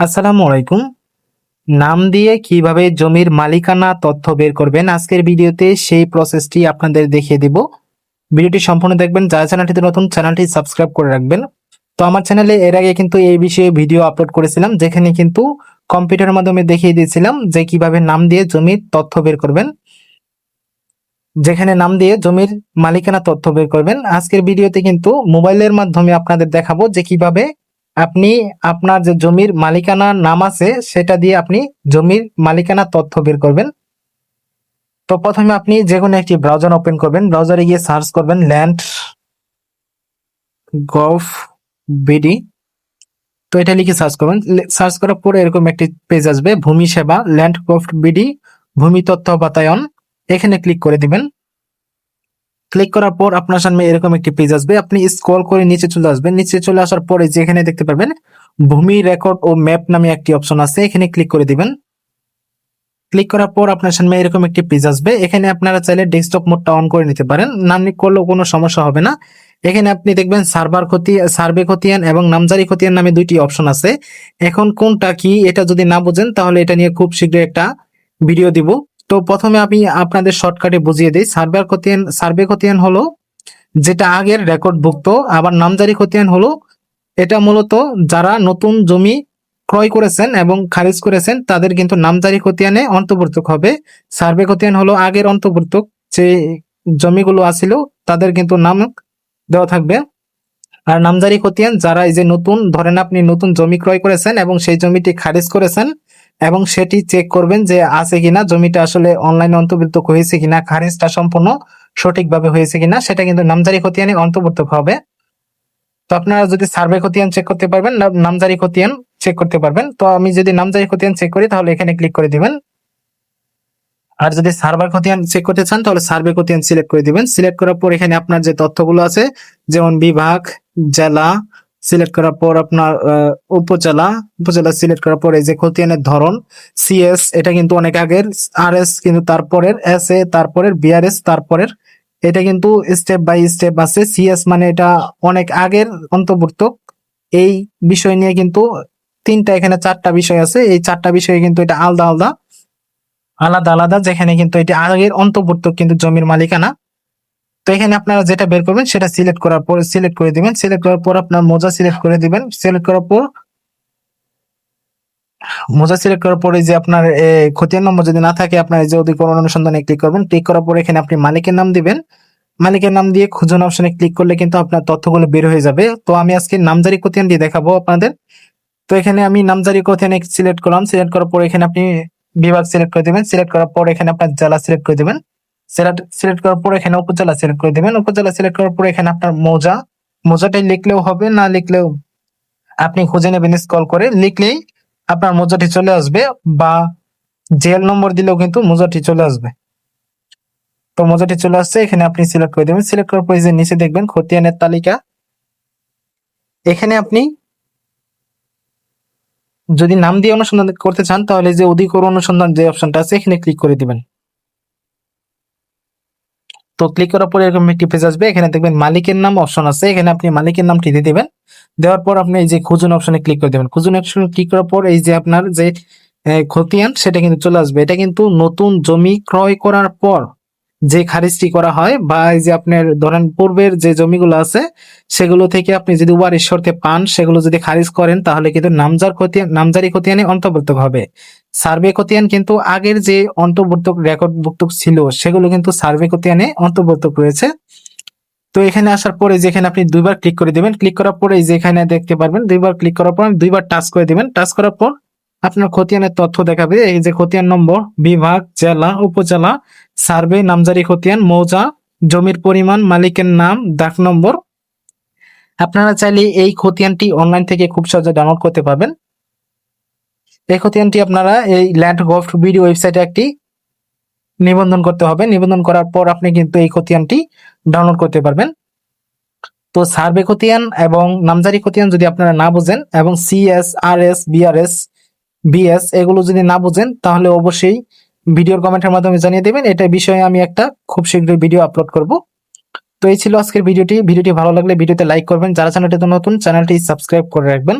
আসসালামু আলাইকুম। নাম দিয়ে কীভাবে জমির মালিকানা তথ্য বের করবেন আজকের ভিডিওতে সেই প্রসেসটি আপনাদের দেখিয়ে দিব। ভিডিওটি সম্পূর্ণ দেখবেন, যারা চ্যানেলটিতে নতুন, চ্যানেলটি সাবস্ক্রাইব করে রাখবেন। তো আমার চ্যানেলে এর আগে কিন্তু এই বিষয়ে ভিডিও আপলোড করেছিলাম, যেখানে কিন্তু কম্পিউটারের মাধ্যমে দেখিয়ে দিয়েছিলাম যে কীভাবে নাম দিয়ে জমির তথ্য বের করবেন। যেখানে নাম দিয়ে জমির মালিকানা তথ্য বের করবেন। আজকের ভিডিওতে কিন্তু মোবাইলের মাধ্যমে আপনাদের দেখাবো যে কীভাবে আপনি আপনার যে জমির মালিকানা নাম আছে, সেটা দিয়ে আপনি জমির মালিকানা তথ্য বের করবেন। তো প্রথমে আপনি যে কোনো একটি ব্রাউজার ওপেন করবেন। ব্রাউজারে গিয়ে সার্চ করবেন ল্যান্ড গভ বিডি তো এটা লিখে সার্চ করবেন। সার্চ করার পরে এরকম একটি পেজ আসবে, ভূমি সেবা ল্যান্ড গভ বিডি ভূমি তথ্য বাতায়ন এখানে ক্লিক করে দিবেন। ক্লিক করার পর আপনার সামনে এরকম একটি পেজ আসবে। আপনি স্ক্রল করে নিচে চলে আসবেন। নিচে চলে আসার পরে যেখানে দেখতে পাবেন ভূমি রেকর্ড ও ম্যাপ নামে একটি অপশন আছে। এখানে ক্লিক করে দিবেন। ক্লিক করার পর আপনার সামনে এরকম একটি পেজ আসবে। এখানে আপনারা চাইলে ডেস্কটপ মোডটা অন করে নিতে পারেন। নাম করলেও কোনো সমস্যা হবে না। এখানে আপনি দেখবেন সার্ভার ক্ষতি সার্ভে খতিয়ান এবং নামজারি খতিয়ান নামে দুইটি অপশন আছে। এখন কোনটা কি, এটা যদি না বোঝেন, তাহলে এটা নিয়ে খুব শীঘ্রই একটা ভিডিও দিব। তো প্রথমে আমি আপনাদের শর্টকাটে বুঝিয়ে দিই। সার্ভার খতিয়ান সার্ভে খতিয়ান হলো যেটা আগের রেকর্ডভুক্ত আবার নামজারি খতিয়ান হলো। এটা মূলত যারা নতুন জমি ক্রয় করেছেন এবং খারিজ করেছেন, তাদের কিন্তু নামজারি খতিয়ানে অন্তর্ভুক্ত হবে। সার্ভে খতিয়ান হলো আগের অন্তর্ভুক্ত, যে জমিগুলো আছিল, তাদের কিন্তু নাম দেওয়া থাকবে। আর নামজারি খতিয়ান যারা এই যে নতুন, ধরেন আপনি নতুন জমি ক্রয় করেছেন এবং সেই জমিটি খারিজ করেছেন এবং সেটি চেক করবেন যে আছে কিনা, জমিটা আসলে অনলাইনে অন্তর্ভুক্ত হয়েছে কিনা খারিজটা সম্পূর্ণ সঠিকভাবে হয়েছে কিনা, সেটা কিন্তু নামজারি খতিয়ানে অন্তর্ভুক্ত হবে। তো আপনারা যদি সার্ভে খতিয়ান চেক করতে পারবেন নামজারি খতিয়ান চেক করতে পারবেন। তো আমি যদি নামজারি খতিয়ান চেক করি, তাহলে এখানে ক্লিক করে দিবেন। আর যদি সার্ভার খতিয়ান চেক করতে চান, তাহলে সার্ভে খতিয়ান সিলেক্ট করে দিবেন। সিলেক্ট করার পর এখানে আপনার যে তথ্যগুলো আছে, যেমন বিভাগ, জেলা সিলেক্ট করার পর আপনার উপজেলা উপজেলা সিলেক্ট করার পর এই যে খতিয়ানের ধরন সিএস এটা কিন্তু অনেক আগের আর এস কিন্তু তারপরের এস এ তারপরের বিআরএস তারপরের, এটা কিন্তু স্টেপ বাই স্টেপ আছে। সিএস মানে এটা অনেক আগের অন্তর্ভুক্ত। এই বিষয় নিয়ে কিন্তু তিনটা, এখানে চারটা বিষয় আছে। এই চারটা বিষয়ে কিন্তু এটা আলাদা আলাদা আলাদা আলাদা, যেখানে কিন্তু এটা আগের অন্তর্ভুক্ত কিন্তু জমির মালিকানা। তো এখানে আপনারা যেটা বের করবেন সেটা সিলেক্ট করার পর সিলেক্ট করে দিবেন। সিলেক্ট করার পর আপনার মোজা সিলেক্ট করে দিবেন। সিলেক্ট করার পর, মোজা সিলেক্ট করার পরে যে আপনার খতিয়ান নম্বর যদি না থাকে, আপনার যে অধিকরণ অনুসন্ধানে ক্লিক করবেন। ক্লিক করার পর এখানে আপনি মালিকের নাম দিবেন। মালিকের নাম দিয়ে খুঁজন অপশনে ক্লিক করলে কিন্তু আপনার তথ্যগুলো বের হয়ে যাবে। তো আমি আজকে নামজারি খতিয়ান দিয়ে দেখাবো আপনাদের। তো এখানে আমি নামজারি খতিয়ান সিলেক্ট করলাম। সিলেক্ট করার পর এখানে আপনি বিভাগ সিলেক্ট করে দিবেন। সিলেক্ট করার পর এখানে আপনার জেলা সিলেক্ট করে দিবেন। সিলেক্ট সিলেক্ট করার পর এখানে উপজেলা সিলেক্ট করে দিবেন। উপজেলা সিলেক্ট করার পর এখানে আপনার মৌজা। মৌজাটাই লিখলেও হবে, না লিখলেও আপনি খুঁজে নেবেন স্কল করে লিখলেই আপনার মোজাটি চলে আসবে বা জেল নম্বর দিলেও কিন্তু মোজাটি চলে আসবে। তো মোজাটি চলে আসছে, এখানে আপনি সিলেক্ট করে দেবেন। সিলেক্ট করার পর যে নিচে দেখবেন খতিয়ানের তালিকা। এখানে আপনি যদি নাম দিয়ে অনুসন্ধান করতে চান, তাহলে যে অধিকর অনুসন্ধান যে অপশনটা আছে, এখানে ক্লিক করে দিবেন। তো ক্লিক করার পরে এরকম একটি পেজ আসবে। এখানে দেখবেন মালিকের নাম অপশন আছে। এখানে আপনি মালিকের নামটি দিয়ে দেবেন। দেওয়ার পর আপনি এই যে খুঁজুন অপশনে ক্লিক করে দেবেন। খুঁজুন অপশনে ক্লিক করার পর এই যে আপনার যে খতিয়ান, সেটা কিন্তু চলে আসবে। এটা কিন্তু নতুন জমি ক্রয় করার পর যে খারিজটি করা হয় বা এই যে আপনার ধরেন পূর্বের যে জমিগুলো আছে, সেগুলো থেকে আপনি যদি ওয়ারিশ শর্তে পান, সেগুলো যদি খারিজ করেন, তাহলে কিন্তু নামজার খতিয়ান নামজারি খতিয়ানে অন্তর্ভুক্ত হবে। সার্ভে খতিয়ান কিন্তু আগের যে অন্তর্ভুক্ত রেকর্ডভুক্ত ছিল, সেগুলো কিন্তু সার্ভে খতিয়ানে অন্তর্ভুক্ত রয়েছে। তো এখানে আসার পরে যেখানে আপনি দুইবার ক্লিক করে দিবেন, ক্লিক করার পরে এই যে এখানে দেখতে পারবেন, দুইবার ক্লিক করার পর দুইবার টাচ করে দিবেন। টাচ করার পর আপনার খতিয়ানের তথ্য দেখাবে, এই যে খতিয়ান নম্বর, বিভাগ, জেলা, উপজেলা সার্ভে নামজারি খতিয়ান, মৌজা, জমির পরিমাণ, মালিকের নাম দাগ নম্বর। আপনারা চাইলে এই খতিয়ানটি অনলাইন থেকে খুব সহজে ডাউনলোড করতে পারবেন। এই খতিয়ানটি আপনারা এই ল্যান্ড গভট ভিডিও ওয়েবসাইটে একটি নিবন্ধন করতে হবে। নিবন্ধন করার পর আপনি কিন্তু এই খতিয়ানটি ডাউনলোড করতে পারবেন। তো সার্ভে খতিয়ান এবং নামজারি খতিয়ান যদি আপনারা না বুঝেন এবং CS R S BRS BS এগুলো যদি না বুঝেন, তাহলে অবশ্যই ভিডিওর কমেন্টের মাধ্যমে জানিয়ে দেবেন। এটা বিষয়ে আমি একটা খুব শীঘ্রই ভিডিও আপলোড করব। তো এই ছিল আজকের ভিডিওটি। ভিডিওটি ভালো লাগলে ভিডিওতে লাইক করবেন। যারা চ্যানেলটিতে নতুন চ্যানেলটি সাবস্ক্রাইব করে রাখবেন।